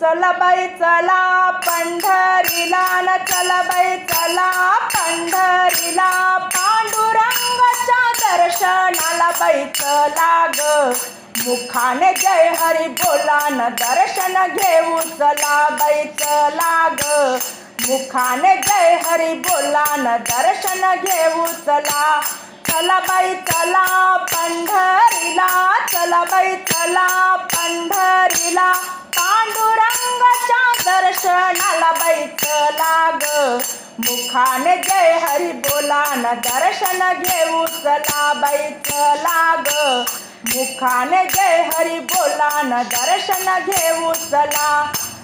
चला बाई चला पंढरीला न चला बाई चला पंढरीला पांडुरंगाच्या दर्शनाला बाई चला ग. मुखाने जय हरी बोला न दर्शन घेऊ चला बाई चला ग. मुखाने जय हरी बोला न दर्शन घेऊ चला. चला बाई चला पंढरीला चला बाई चला पंढरीला. पांडुरंगाच्या दर्शनाला बाई लाग. मुखाने जय हरी बोला न दर्शन घेऊ चला बाई लाग. मुखाने जय हरी बोला न दर्शन घेऊ चला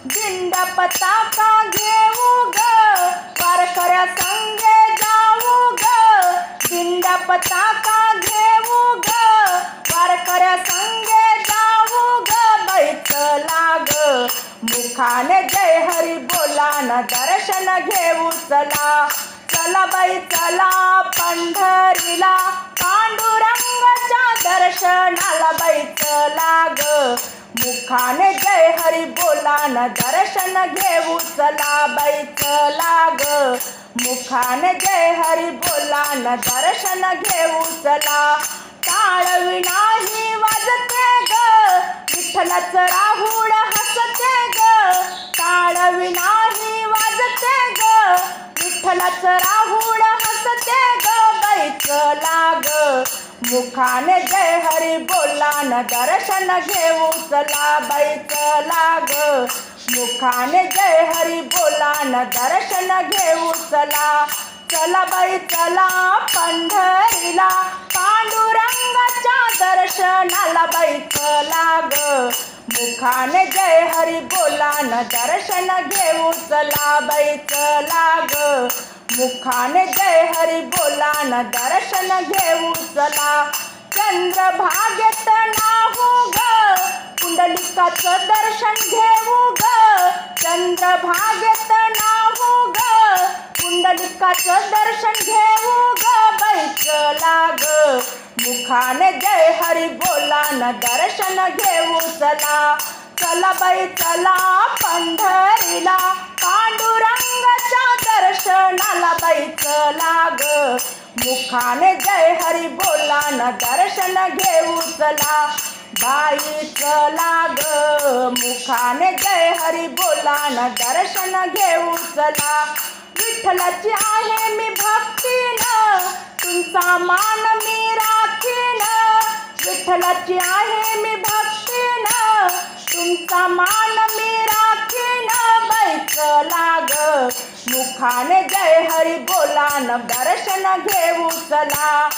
दिंड पताका घेऊ ग वारकऱ्या संगे जाऊ ग. दिंड पताका घेऊ ग वारकऱ्या संगे मुखाने जय हरी बोला न दर्शन घेऊ चला. चला बाई चला पंढरीला. पांडुरंगाच्या दर्शनाला बाई चला ग. मुखाने जय हरी बोला न दर्शन घेऊ चला बाई चला ग. मुखाने जय हरी बोला न दर्शन घेऊ चला. टाळ विनाही वाजते ग. विठ्ठलाच राहुळ विठ्ठलाच राहुळ हसते ग बैच लाग. मुखाने जय हरी बोला न दर्शन घेऊ चला बैच लाग. मुखाने जय हरी बोला न दर्शन घेऊ चला चला बाई चला पंढरीला. पांडुरंगाच्या दर्शनाला बाई चला ग मुखाने जय हरी बोला न दर्शन घेऊ चला बाई चला ग मुखाने जय हरी बोला न दर्शन घेऊ चला. चंद्रभागेत नाहू ग पुंडलिकाचं दर्शन घेऊ ग. चंद्रभागेत नाहू ग पुंडलिकाचं दर्शन घेऊ ग बैच लाग. ग मुखाने जय हरी बोला न दर्शन घेऊ चला. चला बाई चला पंढरीला दर्शनाला लाग. मुखाने जय हरी बोला न दर्शन घेऊ चला बाई लाग. मुखाने जय हरी बोला न दर्शन घेऊ चला विठ्ठलाची आहे मी भक्तीन. तुमचा मान मी राखीन. विठ्ठलाची आहे मी भक्तीन. तुमचा मान मी राखीन. बाई लाग. मुखाने जय हरी बोला न दर्शन घेऊ चला.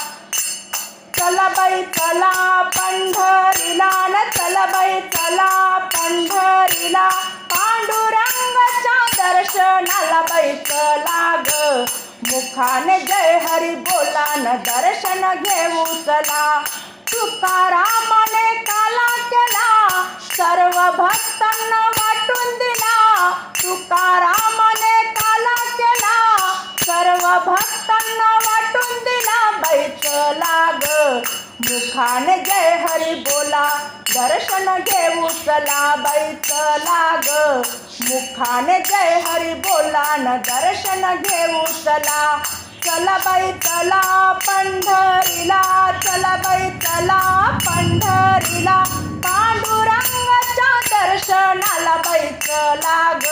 चला बाई चला पंढरीला न चला बाई चला पंढरीला. पांडुरंगाच्या दर्शनाला बाई चला ग. मुखाने जय हरी बोला न दर्शन घेऊ चला. तुकारामाने भक्तांना वाटून दिला बैच लाग. मुखाने जय हरी बोला दर्शन घेऊ चला बैच लाग. मुखाने जय हरी बोला न दर्शन घेऊ चला. चला बाई चला पंढरीला चला बाई चला पंढरीला. पांडुरंगाच्या दर्शनाला बैच लाग.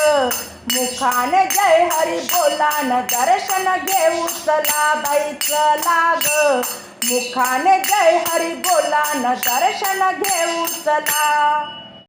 मुखान जय हरी बोला न दर्शन घेऊ चला बाई चला ग. मुखाने जय हरी बोला न दर्शन घेऊ चला.